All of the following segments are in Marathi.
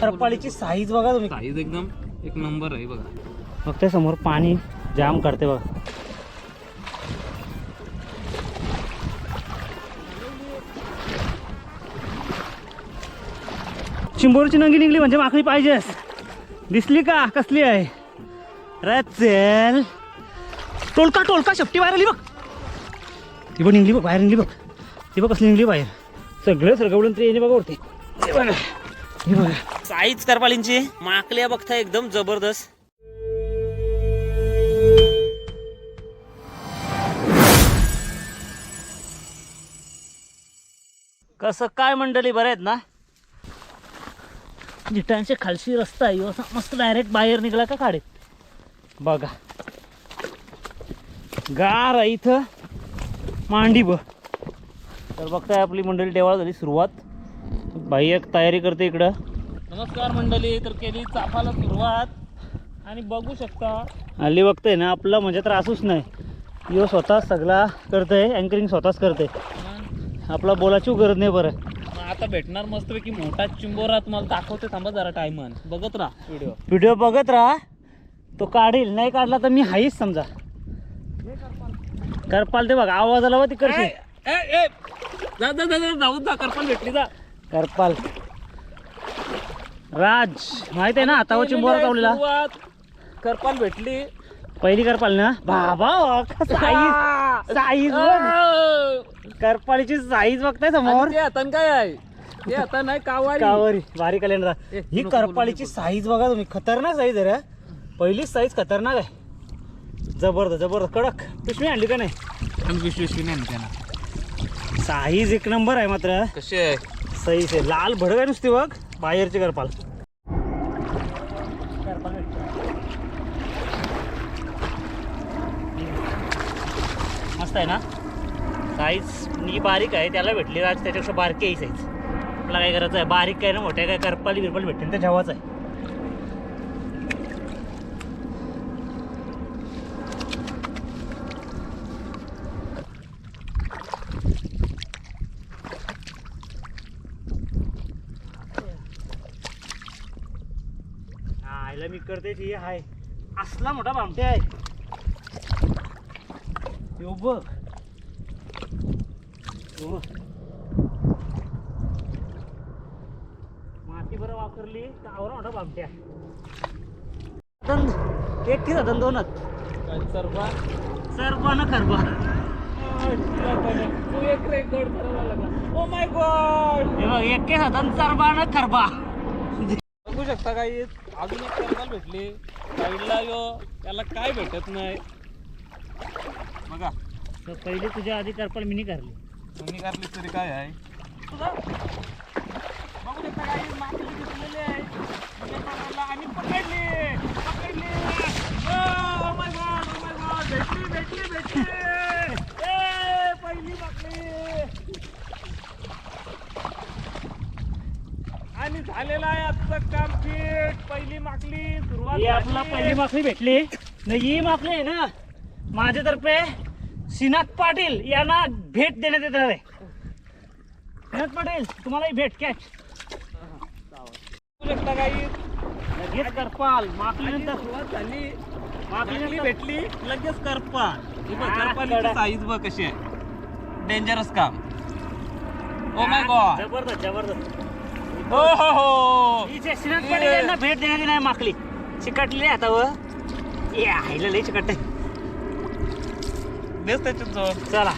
करपाळीची साईज बघा तुम्ही. साईज एकदम एक नंबर आहे बघा. फक्त समोर पाणी जाम करते बघा. चिंबोरची नंगी निघली म्हणजे माखळी पाहिजेस दिसली का? कसली आहे? अरे चल टोलका टोलका शेपटी बाहेर आली बघ. ती बघ निघली बघ बाहेर निघली बघ. ती बघ कसली निघली बाहेर. सगळं सरगवलं तरी येणे बघा वरती. हे बघा. हे बघा. साईज करपाळींची. माकल्या बघता एकदम जबरदस्त. कसं काय मंडळी बरे आहेत ना? जिटांचे खालशी रस्ता आहे असा मस्त डायरेक्ट बाहेर निघाला का काढेत बघा. गार आहे इथं. मांडी ब. तर बघताय आपली मंडळी देवाळ झाली सुरुवात. बाई एक तयारी करते इकडं. नमस्कार मंडळी तर केली चाफाला सुरुवात. आणि बघू शकता हल्ली बघतोय ना आपला म्हणजे त्रासूच नाही. यो स्वतः सगळा करतोय अँकरिंग स्वतःच करते आपला बोलाची गरज नाही बरं. आता भेटणार मस्तपैकी मोठा चिंबोरा तुम्हाला दाखवते थांबा जरा टायमान. बघत राहा. व्हिडिओ व्हिडिओ बघत राहा. तो काढील नाही काढला तर मी हाईच समजा. करपाल ते बघा आवाज आला जा, जाऊ जा करपाल भेटली जा. करपाल. राज माहीत आहे ना हातावर चिंबोरा सुरुवात. करपाल भेटली. पहिली करपाल ना? बाबा साईज? साईज करपालीची साईज बघताय समोर? आणि ते हातान काय आहे? ते आहे कावारी. कॅलेंडर ए, ही करपालीची नको, साईज बघा तुम्ही. खतरनाक साईज आहे रे. पहिलीच साईज खतरनाक आहे. जबरदस्त जबरदस्त. कडक. पिशवी आणली का नाही? विश्वेश्वी नाही त्यांना. साईज एक नंबर आहे मात्र. कशी आहे? साईज आहे. लाल भडक आहे नुसती बघ. बाहेरची करपाल. मस्त आहे ना? साईज मी बारीक आहे त्याला भेटली आज त्याच्यापेक्षा बारकी आहे साईज आपला काय करायचं आहे बारीक काय ना मोठ्या काय करपाली बिरपाली भेटते त्या जेव्हाच आहे हा याला मी करते ही आहे असला मोठा भामटे आहे. यो बघ. माती बरं वापरली तर आवरा मोठा भामट्या दंद एक की जातं दोनच. काय सर्वा सर्व ना खरबा. तू एक रेकॉर्ड करायला लागला. ओ माय गॉड हे बघ एक की जातं सर्वा ना खरबा. बघू शकता काही अजून एक करपाल भेटली. साईडला यो त्याला काय भेटत नाही. बघा. तर पहिली तुझ्या आधी करपाल मिनी करली. तुम्ही करली तरी काय आहे? बघू शकता काही मागली दिसलेली आहे. म्हणजे पकडला आणि पकडली. माय गॉड भेटली भेटली भेटली. ए पहिली आणि झालेलं आहे आजचं काम फिट. पहिली माकली सुरुवात ही आपला झाली. पहिली माकली भेटली. न ही माकली आहे ना. माझ्यातर्फे श्रीनाथ पाटील यांना भेट देण्यात येणार आहे. श्रीनाथ पाटील तुम्हाला ही भेट कॅच. बघू शकता काही लगेच करपाल. माकली आणि नंतर सुरुवात झाली. माकली भेटली लगेच करपाल. ही बघ, हा, करपालीची कडक. साईज बघ कशी आहे. डेंजरस काम. ओ माय गॉड जबरदस्त जबरदस्त. हो हो हो. हिचे श्रीनाथ पाटील यांना भेट येणार आहे माकली चिकटली आता व. लई चिकटते. देस त्याच्यात जवळ चला.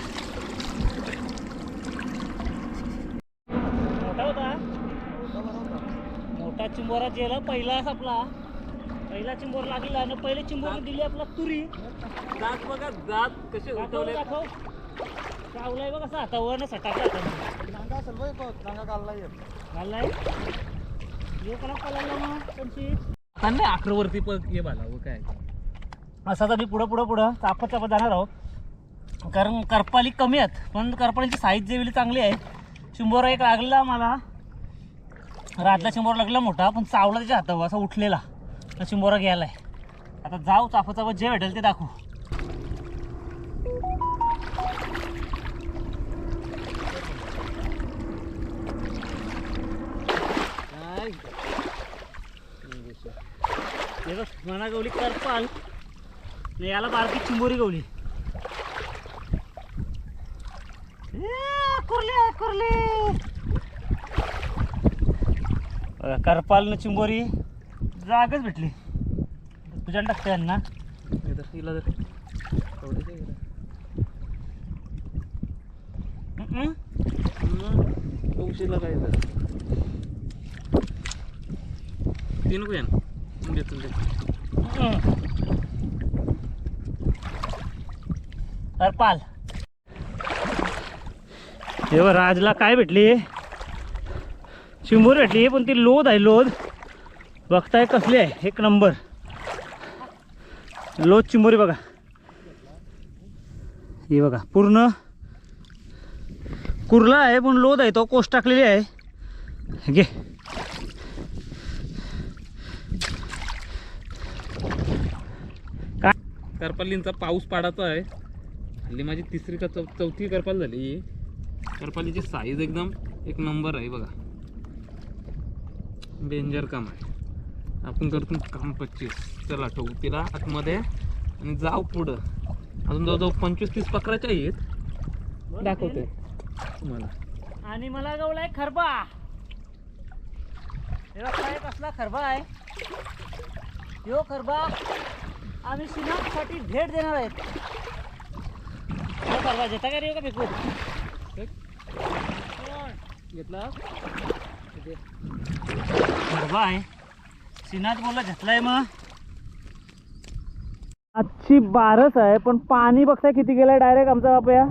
मोठा होता? मोठा चिंबोरा जेला पहिलाच आपला पहिला चिंबोर लागला आणि पहिले चिंबोर दिली आपला तुरी. दात बघा दात कसे उठवले दाखव चावलाय बघ असा हातावर ना सटाकला मग पंचवीस नाही अकरावरती पण हे बाला व काय? असं तर मी पुढं पुढं पुढं चापत चापत जाणार आहोत. कारण करपाली कमी आहेत पण करपालीची साईज जेवली चांगली आहे शिंबोरा एक लागला मला. रातला चिंबोरा लागला मोठा पण चावला त्याच्या हातावर असा उठलेला. तर घ्यायला आहे आता जाऊ चापत चापत जे भेटेल ते दाखवू. मना गवली करपाल याला बारकी चिंबोरी गवली. कुर्ली कुर्ली. करपाल न चिंबोरी. जागच भेटली. तुझ्या टाकते यांना. काय तर तीन कुयान देतो. हरपाल. तेव्हा हे राजला काय भेटली? चिंबूर भेटली पण ती लोद आहे लोद बघताय कसली आहे एक नंबर. लोद चिंबोरी बघा. हे बघा पूर्ण कुर्ला आहे पण लोद आहे तो कोस टाकलेली आहे. घे. करपालींचा पाऊस पाडाचा आहे. हल्ली माझी तिसरी का चौ चौथी करपाल झाली. करपालीची साईज एकदम एक नंबर आहे बघा. डेंजर काम आहे. आपण करतो काम पच्चीस. चला ठेवू तिला आतमध्ये आणि जाऊ पुढं. अजून जवळजवळ पंचवीस तीस पकडाच्या आहेत. दाखवते. तुम्हाला. आणि मला गवलाय खरबा. काय कसला खरबा आहे. यो खरबा. आम्ही साठी भेट देणार आहेत. यो खरबा का रे हो का फेकू घेतला? खरबा आहे. सिनात बोलला घेतलाय मग. आजची बारस आहे पण पाणी बघताय किती गेलाय डायरेक्ट आमचा बापया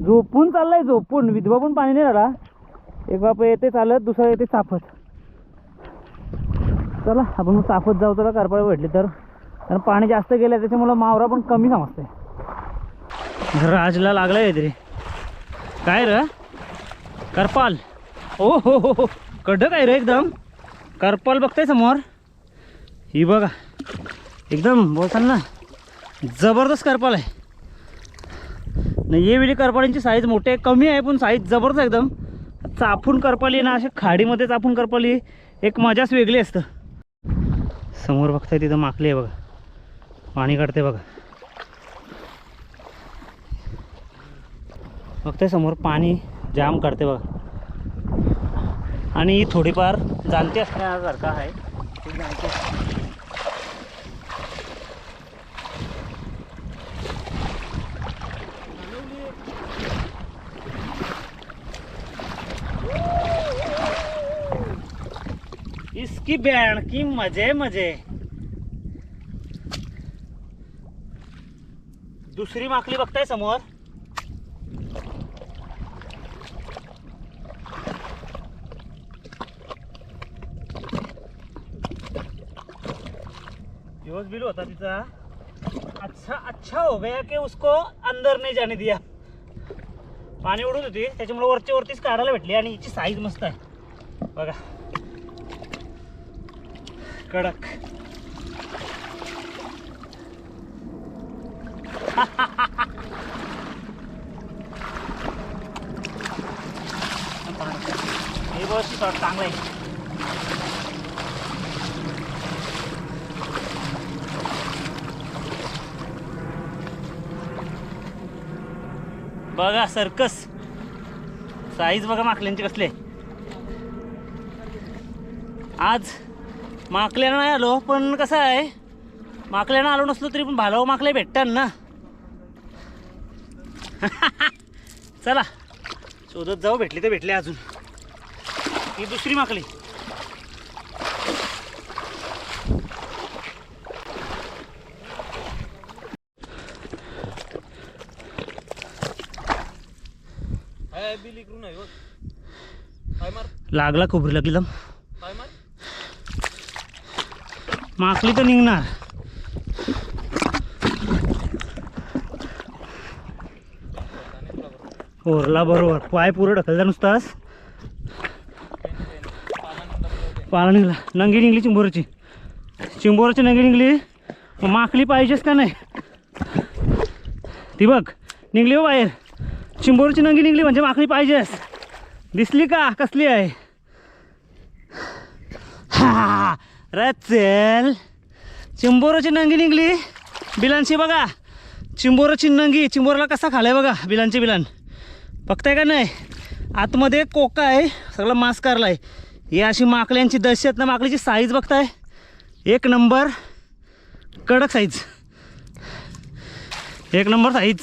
झोपून चाललाय झोपून. विधवा पण पाणी नाही राहिला एक बाप येते चालत दुसरा येते चाफत चला आपण चाफत जाऊ त्याला करपाळ भेटली तर. कारण पाणी जास्त गेलं त्याच्यामुळं मावरा पण कमी समजते राजला लागलाय तरी काय र? करपाल. ओ हो हो हो. कडक आहे रे एकदम. करपाल बघताय समोर. ही बघा. एकदम बोलताल ना. जबरदस्त करपाल आहे. नाही ये वेळी करपाळींची साईज मोठी आहे कमी आहे पण साईज जबरदस्त एकदम. चापून करपाली ना असे खाडीमध्ये चापून करपाली. एक मजाच वेगळी असतं. समोर बघताय तिथं माकली आहे बघा. पाणी काढते बघा. बघते समोर पाणी जाम काढते बघा. आणि ही थोडीफार जाणती असण्यासारखं आहे. इसकी बॅण की मजे मजे. दुसरी माकली बघताय समोर? दिवस बिल होता तिचा. अच्छा अच्छा हो गया की उसको अंदर नहीं जाने दिया. पाणी उडत होती त्याच्यामुळे वरच्या वरतीच काढायला भेटली आणि हिची साईज मस्त आहे. बघा. कडक. हे बस चांगलं आहे बघा सर्कस साईज बघा माकल्यांचे कसले. आज माकल्यानं नाही आलो पण कसं आहे? माकल्यानं आलो नसलो तरी पण भालाव माकले भेटतात ना. चला. शोधत जाऊ भेटली तर भेटले अजून. ही दुसरी माकली. लागला खोबरी लागली दम माकली तर निघणार. ओरला बरोबर. पाय पुरं ढकलता नुसताच पाला निघला नंगी निघली चिंबोरची. चिंबोरची नंगी निघली. मग माकली पाहिजेच का नाही? ती बघ निघली हो बाहेर. चिंबोरची नंगी निघली म्हणजे माकली पाहिजेस. दिसली का? कसली आहे? हा रचल. चिंबोराची नंगी निघली. बिलांची बघा. चिंबोराची नंगी. चिंबोराला कसा खालाय बघा बिलांची बिलान बघताय का नाही? आतमध्ये कोका आहे सगळं मास्कारला आहे हे अशी माकल्यांची दहशत ना माकलीची साईज बघताय. एक नंबर कडक साईज एक नंबर साईज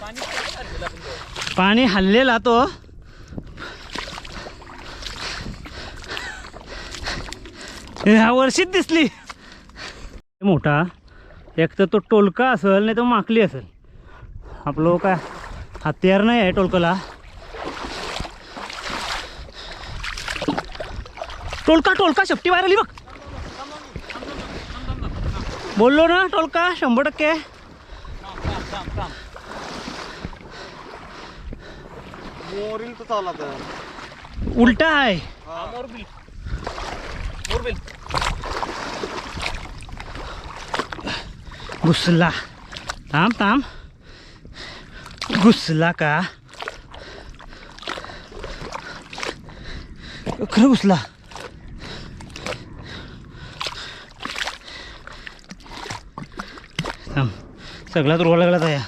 पाणी पाणी हल्लेला तो. ह्या वर्षीच दिसली. मोठा. एक तर तो टोलका असेल नाही तर माकली असेल. आपलं काय हत्यार नाही आहे टोलकाला. टोलका टोलका शेपटी बाहेर आली बघ. बोललो ना टोलका शंभर टक्के. उलटा आहे. घुसला. थांब थांब. घुसला का? खरं घुसला. थांब. सगळ्यात रोवा लागला त्या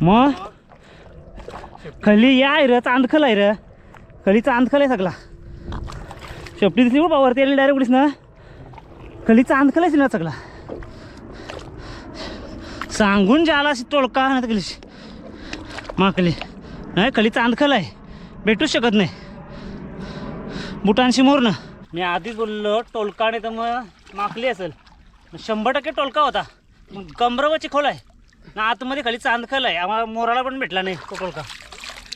मग? खाली या आहे र चांदखल आहे र. खाली चांदखल आहे सगळा. शेपटी दिसली बघ वरती आली डायरेक्ट उडीस ना. खाली चांदखल आहे ना सगळा. सांगून जाला अशी तोडका नाही तर माकली नाही खाली चांदखल आहे भेटूच शकत नाही. बुटांशी मोर ना मी आधीच बोललो टोलका नाही तर मग माकली असेल. शंभर टक्के टोलका होता. मग कमरवची खोल आहे. ना आतमध्ये खाली चांदखल आहे आम्हाला मोराला पण भेटला नाही तो टोलका.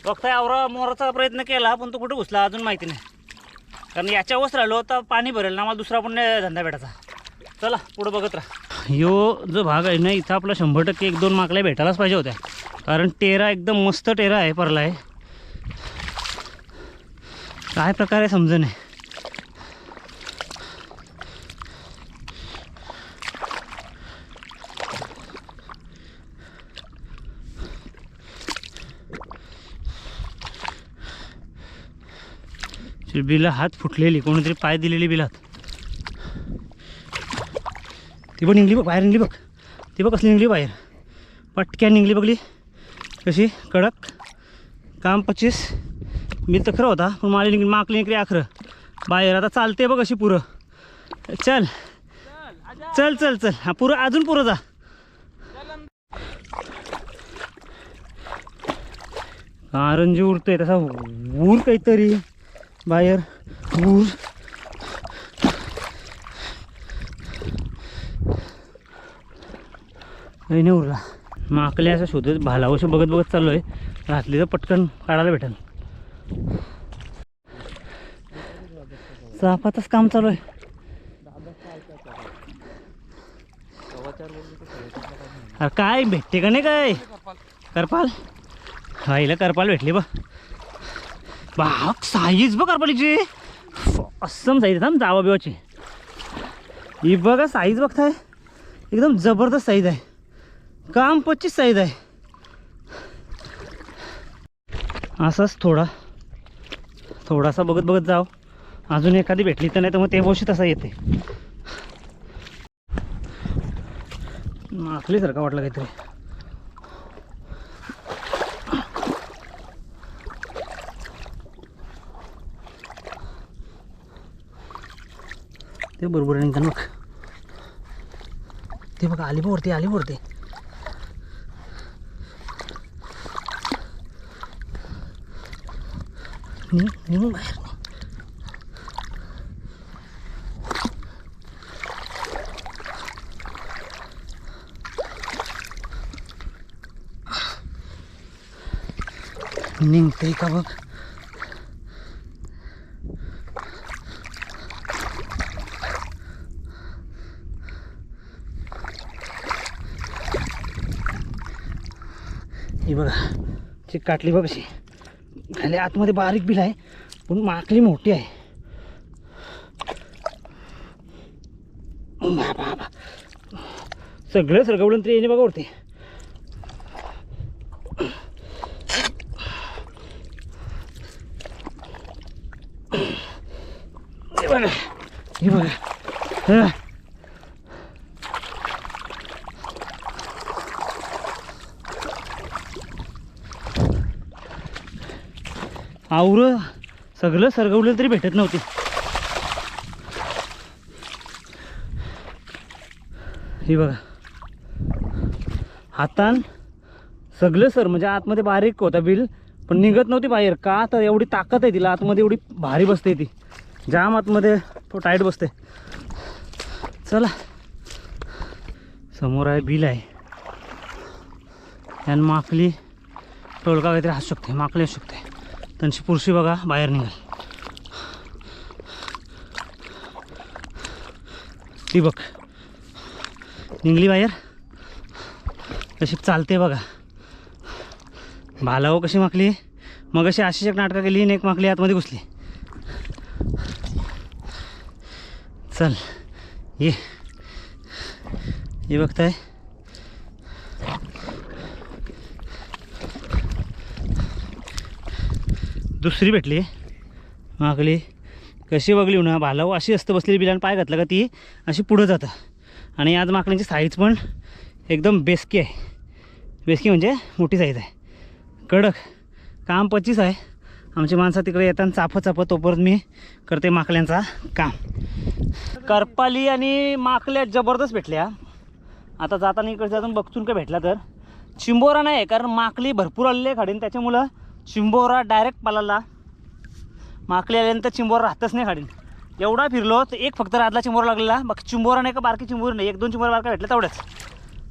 बघताय आवरा मोराचा प्रयत्न केला पण तो कुठे घुसला अजून माहिती नाही. कारण याच्यावरच राहिलो तर पाणी भरेल ना मला दुसरा पण नाही धंदा भेटायचा. चला पुढं बघत राहा. यो जो भाग आहे ना इथं आपला शंभर टक्के एक दोन माकल्या भेटायलाच पाहिजे होत्या. कारण टेरा एकदम मस्त टेरा आहे परला आहे काय प्रकारे समज नाही बिला हात फुटलेली कोणीतरी पाय दिलेली बिलात. ती पण निघली बघ बाहेर निघली बघ. ती बघ कसली निघली बाहेर. पटक्यान निघली बघली. कशी? कडक. काम पच्चीस. मी तर खरं होता पण माली निघली माकली निघली आखरं बाहेर आता चालते बघ अशी पुरं. चल. चल चल चल. हा पुरं अजून पुरं जा. कारंजी उरतोय तसा उर काहीतरी. बाहेर. ऊर नाही उरला. माकले असं शोधत भालावशी बघत बघत चाललो आहे घातली तर पटकन काढायला भेटेल चापातच काम चालू आहे अरे काय भेटते का नाही काय? करपाल. हा करपाल भेटली बघ. बाग साईज बघ करपालीची अस्सम साईज थांब जावा बिवाची. ही बघा साईज बघताय. एकदम जबरदस्त साईज आहे. काम पच्चीस साईज आहे. असाच थोडा. थोडासा बघत बघत जाव. अजून एखादी भेटली तर नाही तर मग ते बोशी तसा येते. माखलीसारखा वाटलं काहीतरी. ते बरोबर निघतात निघताना बघ ते बघा आली बघ वरती. आली बघ वरती निघून बाहेर. निघते का बघ बघा. चिक काटली बघ अशी. खाली आतमध्ये बारीक बिल आहे पण माकली मोठी आहे. बा बा सगळं सरगवलं तरी येणे बघा वरती हे बघा हं. आवर सगळं सरगवलं तरी भेटत नव्हती. ही बघा. हातान सगळं सर म्हणजे आतमध्ये बारीक होता बिल पण निघत नव्हती बाहेर. का तर एवढी ताकद आहे तिला आतमध्ये एवढी भारी बसते ती. जाम आतमध्ये तो टाईट बसते. चला. समोर आहे बिल आहे. आणि माकली टोळका काहीतरी असू शकते माकली असू शकते. त्यांची पुरशी बघा बाहेर निघाल. ती बघ. निघली बाहेर? तशी चालते बघा. भालाव कशी माकली मग अशी अशीच एक नाटकं केली आणि एक माकली आतमध्ये घुसली. चल ये. ये बघताय? दुसरी भेटली. माकली कशी बघली ना भालाव अशी असतं बसलेली बिलान पाय घातला का ती? अशी पुढं जातं. आणि आज माकड्यांची साईज पण एकदम बेसकी आहे. बेसकी म्हणजे मोठी साईज आहे. कडक. काम पच्चीस आहे. आमची माणसं तिकडे येताना चापत चापत तोपर्यंत मी करते माकल्यांचा काम. करपाली आणि माकल्या जबरदस्त भेटल्या. आता जाताना इकडे जाऊन बघतून का भेटला तर. चिंबोरा नाही कारण माकली भरपूर आलेली आहे खाडीन. त्याच्यामुळं चिंबोरा डायरेक्ट पालाला. माकली आल्यानंतर चिंबोरा राहतच नाही खाडीन एवढा फिरलो तर एक फक्त रातला चिंबोरा लागलेला. बाकी चिंबोरा नाही का बारकी चिंबोरी नाही. एक दोन चिंबोरा बारका भेटल्या तेवढ्याच.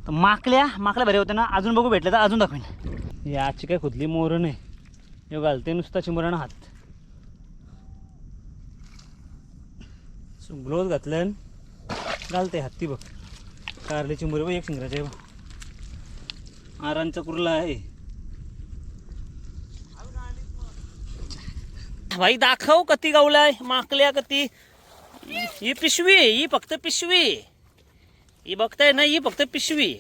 तर माकल्या माकल्या भरे होत्या ना. अजून बघू भेटले तर अजून दाखवेन. याची काय खुदली मोर नाही. यो घालते नुसता चिंबोरानं हात. ग्लोव्ज घातलं घालते हत्ती बघ. कारली चिंबोरी बघ एक शिंगराचे आहे बघ. आरांचा कुर्ला आहे. भाई दाखव कती गावलाय माकल्या कती. ही पिशवी ही फक्त पिशवी ही बघताय ना ही फक्त पिशवी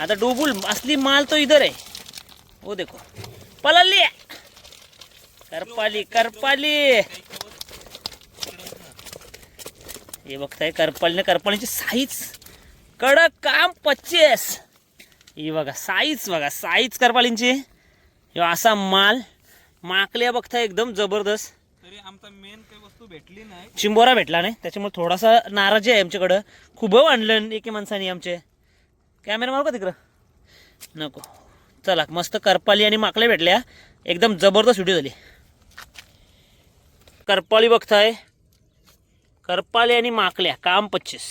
आता डोबुल असली माल तो इधर आहे. हो देखो. पलाली करपाली करपाली. हे बघताय करपालीने करपालीची साईज. कडक काम पच्चीस. ही बघा साईज बघा साईज करपालींची. असा माल. माकल्या बघताय एकदम जबरदस्त. तरी आमचा मेन काही वस्तू भेटली नाही. चिंबोरा भेटला नाही. त्याच्यामुळे थोडासा नाराजी आहे आमच्याकडं. खूप आणलं एके माणसाने आमचे. कॅमेरा मारू का तिकडं? नको. चला मस्त करपाली आणि माकल्या भेटल्या. एकदम जबरदस्त व्हिडिओ झाली. करपाली बघताय. करपाली आणि माकल्या काम पच्चीस.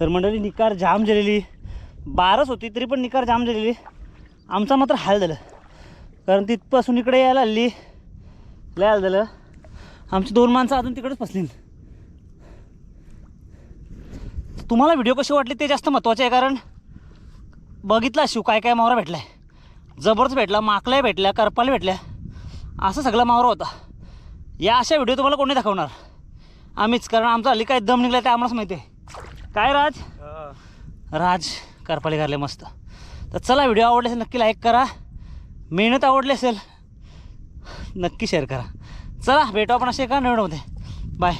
तर मंडळी निकार जाम झालेली. बारच होती तरी पण निकार जाम झालेली. आमचा मात्र हाल झालं. कारण तिथपासून इकडे यायला हल्ली लय हाल झालं. आमची दोन माणसं अजून तिकडेच फसली तुम्हाला व्हिडिओ कसे वाटले ते जास्त महत्त्वाचे आहे कारण बघितला शिव काय काय मावरा भेटलाय. जबरदस्त भेटला माकल्या भेटल्या करपाल्या भेटल्या. असं सगळा मावरा होता. या अशा व्हिडिओ तुम्हाला कोणी दाखवणार? आम्हीच कारण आमचा हल्ली काय दम निघला ते आम्हालाच माहिती आहे. काय राज? राज करपाले करले मस्त. तर चला व्हिडिओ आवडले असेल नक्की लाईक करा. मेहनत आवडली असेल. नक्की शेअर करा. चला भेटू आपण असे एका नवीनमध्ये बाय